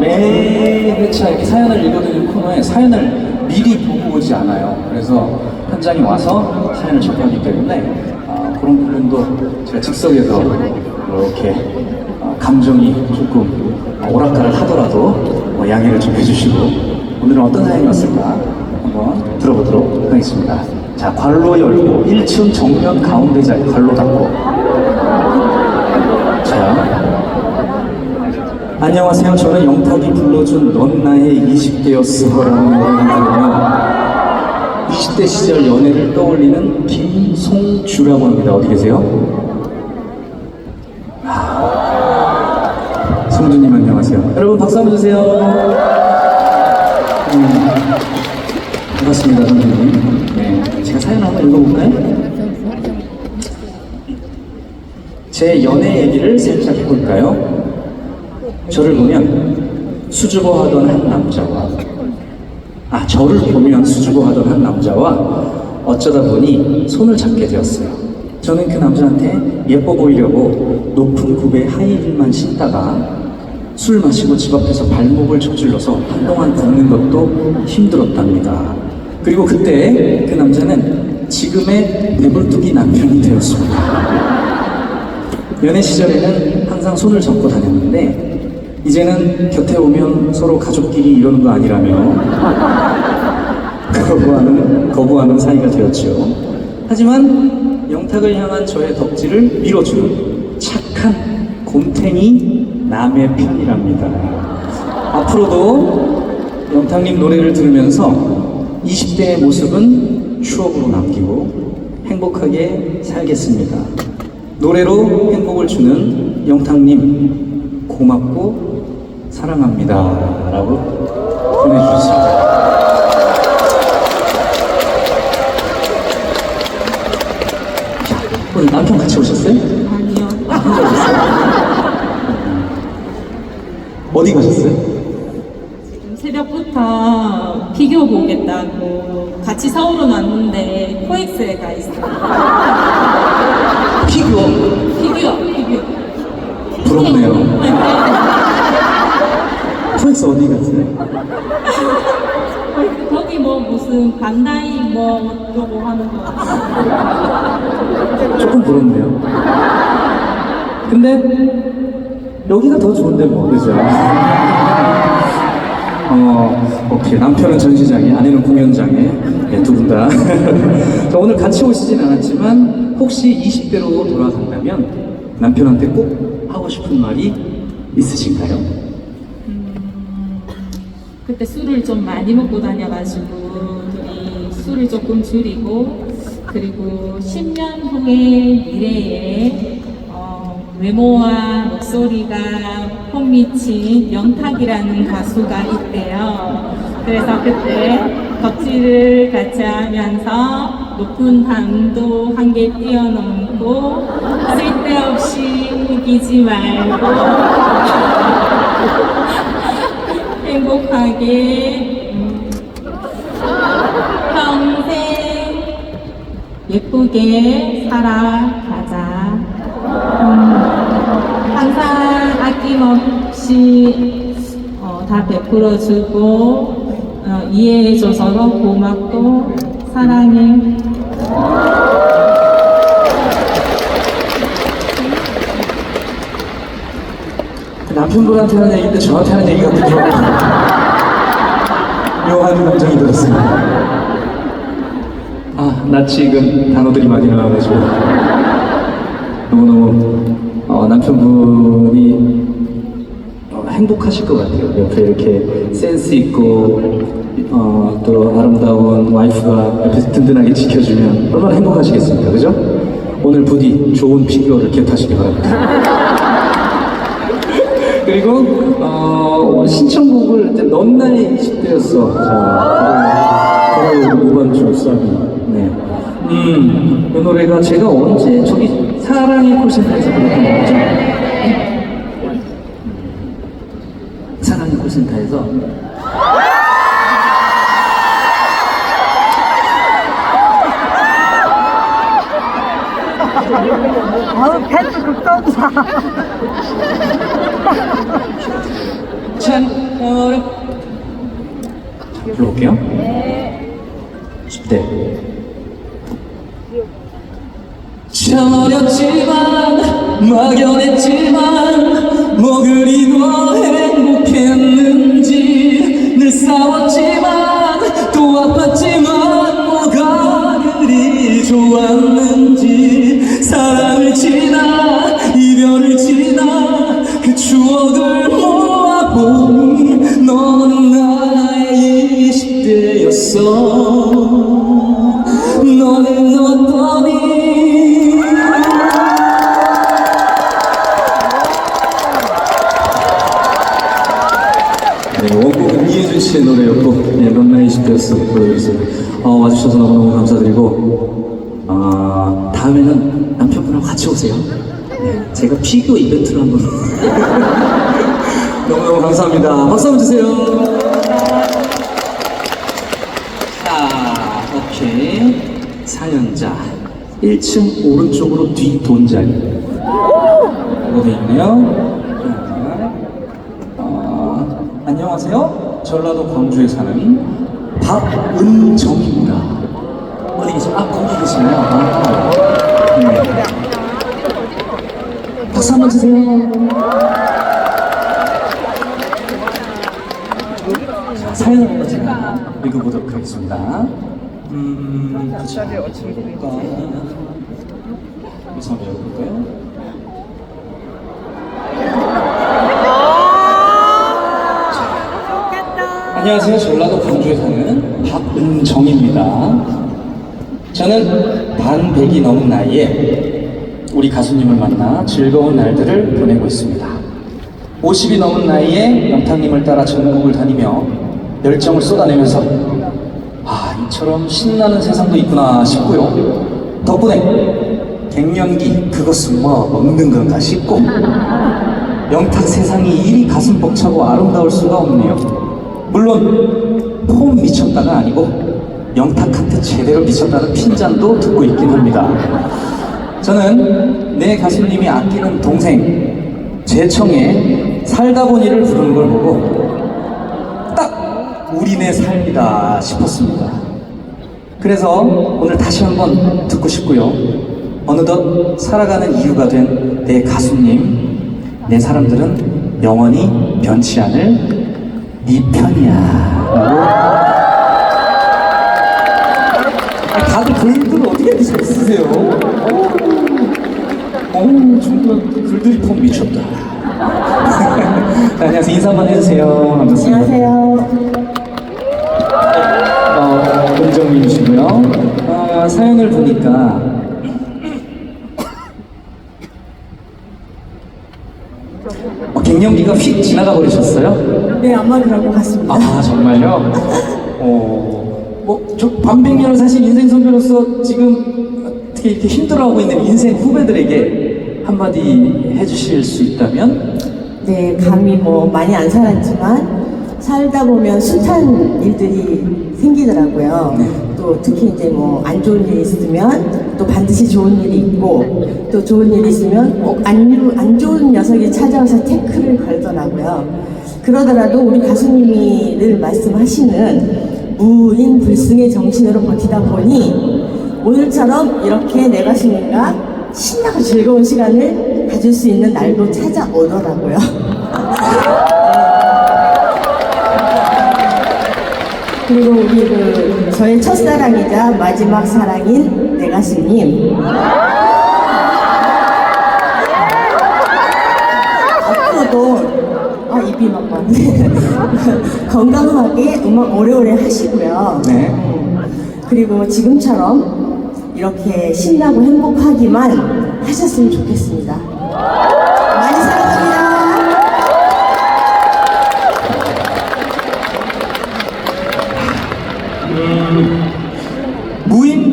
매 회차 이렇게 사연을 읽어드리는 코너에 사연을 미리 보고 오지 않아요. 그래서 현장에 와서 사연을 접하기 때문에 아, 그런 부분도 제가 즉석에서 이렇게 아, 감정이 조금 오락가락 하더라도 뭐 양해를 좀 해주시고 오늘은 어떤 사연이 왔을까 한번 들어보도록 하겠습니다. 자, 관로 열고 1층 정면 가운데 자리 관로 닫고 자, 안녕하세요. 저는 영탁이 불러준 넌 나의 20대였어 라는 노래를 부르며 20대 시절 연애를 떠올리는 김송주라고 합니다. 어디 계세요? 아, 송주님 안녕하세요. 여러분 박수 한번 주세요. 음, 반갑습니다, 송주님. 네, 제가 사연 한번 읽어볼까요? 제 연애 얘기를 살짝 해볼까요? 저를 보면 수줍어하던 한 남자와 아 저를 보면 수줍어하던 한 남자와 어쩌다 보니 손을 잡게 되었어요. 저는 그 남자한테 예뻐 보이려고 높은 굽에 하이힐만 신다가 술 마시고 집 앞에서 발목을 저질러서 한동안 걷는 것도 힘들었답니다. 그리고 그때 그 남자는 지금의 배불뚝이 남편이 되었습니다. 연애 시절에는 항상 손을 잡고 다녔는데 이제는 곁에 오면 서로 가족끼리 이러는 거 아니라며 거부하는 거부하는 사이가 되었죠. 하지만 영탁을 향한 저의 덕지를 밀어주는 착한 곰탱이 남의 편이랍니다. 앞으로도 영탁님 노래를 들으면서 20대의 모습은 추억으로 남기고 행복하게 살겠습니다. 노래로 행복을 주는 영탁님 고맙고 사랑합니다 라고 보내주셨습니다. 자, 오늘 남편 같이 오셨어요? 아니요. 아, 혼자 오셨어요? 어디 가셨어요? 지금 새벽부터 피규어 보겠다고 같이 서울로 왔는데 코엑스에 가 있어요. 피규어 피규어, 피규어. 부럽네요. 프렉스 어디 갔어요? 거기 뭐 무슨 반다이 뭐 어쩌고 하는 거. 조금 부럽네요. 근데 여기가 더 좋은데 뭐 그죠? 어, 오케이. 남편은 전시장에, 아내는 공연장에, 네, 두분 다. 자, 오늘 같이 오시진 않았지만, 혹시 20대로 돌아간다면, 남편한테 꼭 하고 싶은 말이 있으신가요? 그때 술을 좀 많이 먹고 다녀가지고 둘이 술을 조금 줄이고 그리고 10년 후의 미래에 어, 외모와 목소리가 폼미친 영탁이라는 가수가 있대요. 그래서 그때 덕질을 같이 하면서 높은 담도 한 개 뛰어넘고 쓸데없이 우기지 말고 행복하게 음, 평생 예쁘게 살아가자. 음, 항상 아낌없이 어, 다 베풀어주고 어, 이해해줘서 고맙고 사랑해. 남편분한테 하는 얘기인데 저한테 하는 얘기 같은 그런 묘한 감정이 들었습니다. 아, 나 지금 단어들이 많이 나와가지고 너무너무 어, 남편분이 어, 행복하실 것 같아요. 옆에 이렇게 센스 있고 어, 또 아름다운 와이프가 옆에서 든든하게 지켜주면 얼마나 행복하시겠습니까, 그죠? 오늘 부디 좋은 피규어를 기억하시기 바랍니다. 그리고 어, 신청곡을 이제 넌 나의 20대였어. 자, 바로 5번 주 수아비. 네. 음, 이 노래가 제가 언제 저기 사랑의 콜센터에서 불렀던 거죠? 사랑의 콜센터에서 아우 패스 극성사 참 어렵 불러볼게요. 네. 10대. 참 어렵지만 막연했지만 뭐 그리 너 행복했는지 늘 싸웠지만 또 아팠지만 뭐가 그리 좋았는지 사랑 이혜준 씨의 노래였고 나의 20대였어 보여주세요 어, 와주셔서 너무너무 감사드리고 아, 다음에는 남편분하고 같이 오세요 네, 제가 피규어 이벤트를 한번 너무너무 감사합니다 박수 한번 주세요 자, 오케이. 사연자. 1층 오른쪽으로 뒤 돈자리. 이거 돼 있네요. 자, 어, 안녕하세요. 전라도 광주에 사는 박은정입니다. 어디 계세요? 아, 거기 계시네요. 아, 네. 박수 한번 주세요. 자, 사연을 제가 읽어보도록 하겠습니다. 음, 그쵸. 한번 읽어볼까요? 안녕하세요. 전라도 광주에 사는 박은정입니다. 저는 반백이 넘은 나이에 우리 가수님을 만나 즐거운 날들을 보내고 있습니다. 50이 넘은 나이에 영탁님을 따라 전국을 다니며 열정을 쏟아내면서 아 이처럼 신나는 세상도 있구나 싶고요. 덕분에 갱년기 그것은 뭐 먹는 건가 싶고 영탁 세상이 이리 가슴 벅차고 아름다울 수가 없네요. 물론 폼 미쳤다가 아니고 영탁한테 제대로 미쳤다는 핀잔도 듣고 있긴 합니다. 저는 내 가수님이 아끼는 동생 재청에 살다 보니를 부르는 걸 보고 딱 우리네 삶이다 싶었습니다. 그래서 오늘 다시 한번 듣고 싶고요. 어느덧 살아가는 이유가 된 내 가수님, 내 사람들은 영원히 변치 않을 네 편이야. 아, 다들 글들 어떻게 잘 쓰세요? 어우, 정말 글들이 폼 미쳤다. 자, 안녕하세요. 인사 한번 해주세요. 반갑습니다. 안녕하세요. 어, 은정님이시고요. 아, 사연을 보니까 어, 갱년기가 휙 지나가 버리셨어요? 네, 것 같습니다. 아 정말요? 어, 뭐 저 반백년을 사실 인생 선배로서 지금 어떻게 이렇게 힘들어하고 있는 인생 후배들에게 한마디 해주실 수 있다면? 네, 감히 뭐 많이 안 살았지만 살다 보면 숱한 일들이 생기더라고요. 네. 또 특히 이제 뭐 안 좋은 일이 있으면 또 반드시 좋은 일이 있고 또 좋은 일이 있으면 꼭안 안 좋은 녀석이 찾아와서 태클을 걸더라고요. 그러더라도 우리 가수님이 늘 말씀하시는 무인 불승의 정신으로 버티다 보니 오늘처럼 이렇게 내 가수님과 신나고 즐거운 시간을 가질 수 있는 날도 찾아오더라고요. 그리고 우리 그 저의 첫사랑이자 마지막 사랑인 내 가수님 앞으로도 아 입이 막 건강하게 음악 오래오래 하시고요. 네. 음, 그리고 지금처럼 이렇게 신나고 행복하기만 하셨으면 좋겠습니다.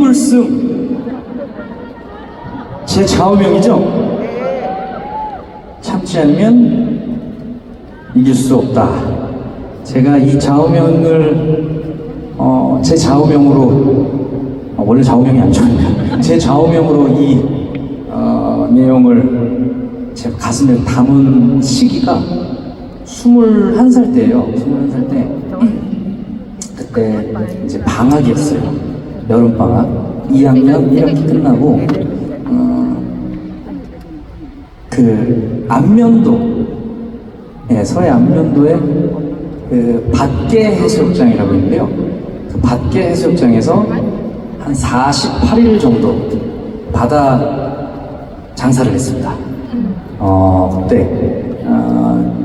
무인불승 제 좌우명이죠? 참지 않으면 이길 수 없다. 제가 이 좌우명을 어, 제 좌우명으로 어, 원래 좌우명이 안 좋아요. 제 좌우명으로 이 어, 내용을 제 가슴에 담은 시기가 21살 때예요. 21살 때 그때 이제 방학이었어요. 여름 방학. 2학년 1학기 끝나고 어, 그 안면도 예, 서해 안면도에 그 밭계 해수욕장이라고 있는데요. 그 밭계 해수욕장에서 한 48일 정도 바다 장사를 했습니다. 어, 그때, 어,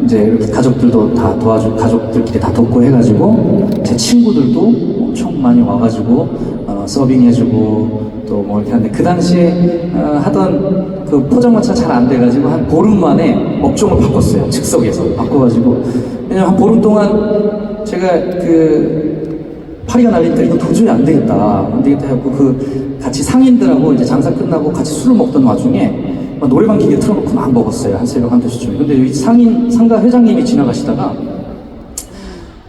이제 가족들도 다 도와주고, 가족들끼리 다 돕고 해가지고, 제 친구들도 엄청 많이 와가지고, 어, 서빙 해주고, 또 뭐 이렇게 하는데, 그 당시에 어, 하던 그 포장마차 잘 안 돼가지고, 한 보름 만에 업종을 바꿨어요. 즉석에서. 바꿔가지고. 왜냐면 한 보름 동안 제가 그, 파리가 날리니까 이거 도저히 안 되겠다. 안 되겠다 해갖고 그 같이 상인들하고 이제 장사 끝나고 같이 술을 먹던 와중에 막 노래방 기계 틀어놓고 막 먹었어요. 한 새벽 한두 시쯤에. 근데 여기 상인, 상가 회장님이 지나가시다가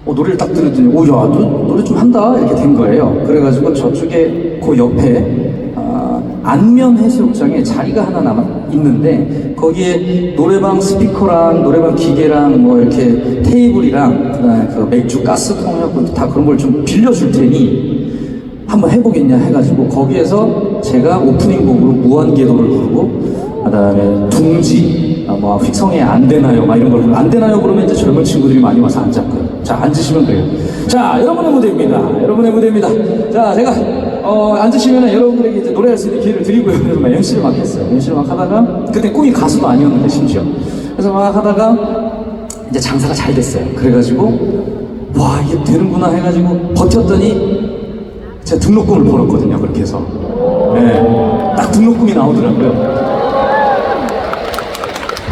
어, 노래를 딱 들었더니 오, 야, 너 노래 좀 한다. 이렇게 된 거예요. 그래가지고 저쪽에 그 옆에 아, 안면 해수욕장에 자리가 하나 남아 있는데 거기에 노래방 스피커랑 노래방 기계랑 뭐 이렇게 테이블이랑 그다음에 그 맥주 가스통 해갖고 다 그런 걸 좀 빌려줄 테니 한번 해보겠냐 해가지고 거기에서 제가 오프닝 곡으로 무한궤도를 부르고 그다음에 둥지 아, 뭐 휙성에 안 되나요? 막 이런 걸 안 되나요? 그러면 이제 젊은 친구들이 많이 와서 앉았고요. 자 앉으시면 그래요. 자 여러분의 무대입니다. 여러분의 무대입니다. 자 제가 어, 앉으시면 여러분들에게 이제 노래할 수 있는 기회를 드리고요. 그래서 막 MC를 막 했어요. MC를 막 하다가 그때 꿈이 가수도 아니었는데 심지어. 그래서 막 하다가 이제 장사가 잘 됐어요. 그래가지고 와 이게 되는구나 해가지고 버텼더니 제가 등록금을 벌었거든요, 그렇게 해서. 네, 딱 등록금이 나오더라고요.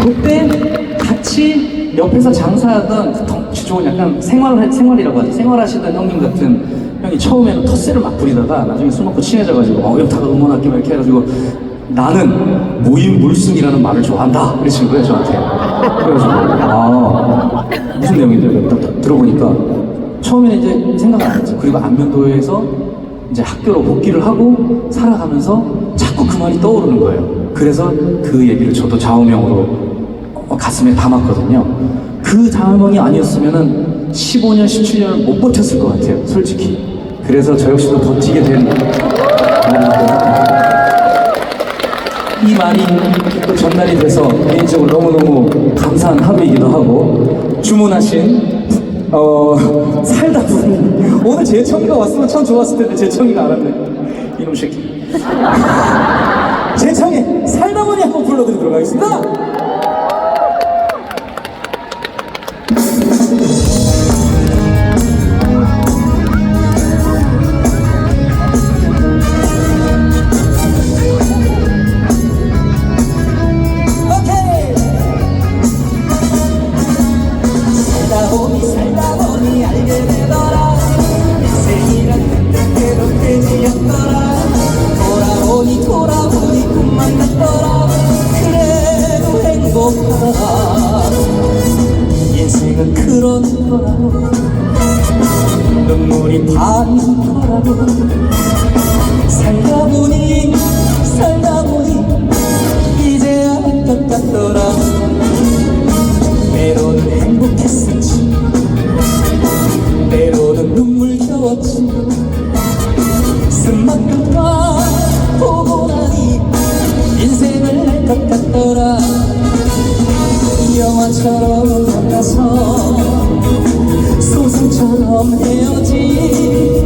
그때 같이 옆에서 장사하던 그 덩치 좋은 약간 생활, 생활이라고 하죠. 생활하시던 형님 같은 형이 처음에는 텃세를 막 부리다가 나중에 술 먹고 친해져가지고 어, 여기 다 응원할게 막 이렇게 해가지고 나는 모임 물순이라는 말을 좋아한다. 그러신 거예요, 저한테. 그래가지고, 아, 무슨 내용인데요? 딱, 딱 들어보니까 처음에는 이제 생각 안 했죠. 그리고 안면도에서 이제 학교로 복귀를 하고 살아가면서 자꾸 그 말이 떠오르는 거예요. 그래서 그 얘기를 저도 좌우명으로 어, 가슴에 담았거든요. 그 좌우명이 아니었으면은 15년, 17년을 못 버텼을 것 같아요. 솔직히. 그래서 저 역시도 버티게 된. 이 말이 또 전달이 돼서 개인적으로 너무너무 감사한 하루이기도 하고 주문하신 어 살다 보니 오늘 재청이가 왔으면 참 좋았을 텐데 재청이가 안 왔네 이놈 새끼 재청이 살다 보니 한번 불러드리도록 하겠습니다 인생은 그런 거라고 눈물이 반인 거라고 살다 보니 살다 보니 이제 알것 같더라. 때로는 행복했었지 때로는 눈물겨웠지. 쓴만큼 다 보고 나니 인생을 알 것 같더라 영화처럼 만나서 소설처럼 헤어지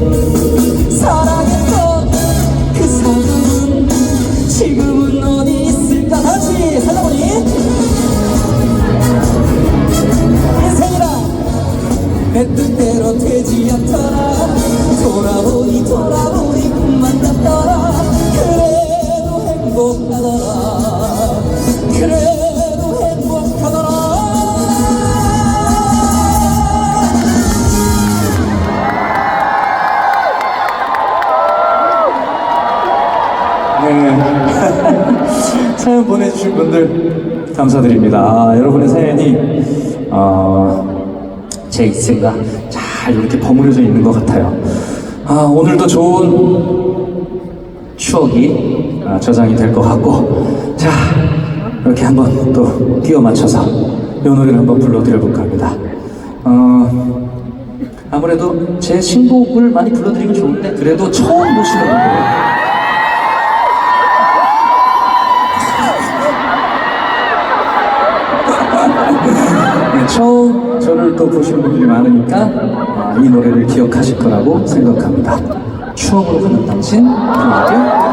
사랑했던 그 사람은 지금은 어디 있을까? 다시 살아보니. 인생이라 내 뜻대로 되지 않더라 돌아보니 돌아보니 꿈만 같더라 그래도 행복하더라 그래 보내주신 분들 감사드립니다. 아, 여러분의 사연이 어, 제 인생과 잘 이렇게 버무려져 있는 것 같아요. 아, 오늘도 좋은 추억이 아, 저장이 될 것 같고, 자 이렇게 한번 또 끼워 맞춰서 이 노래를 한번 불러드려볼까 합니다. 어, 아무래도 제 신곡을 많이 불러드리면 좋은데 그래도 처음 보시는 분들 네, 처음 저를 또 보시는 분들이 많으니까 아, 이 노래를 기억하실 거라고 생각합니다. 추억으로 가는 당신 불러드릴게요.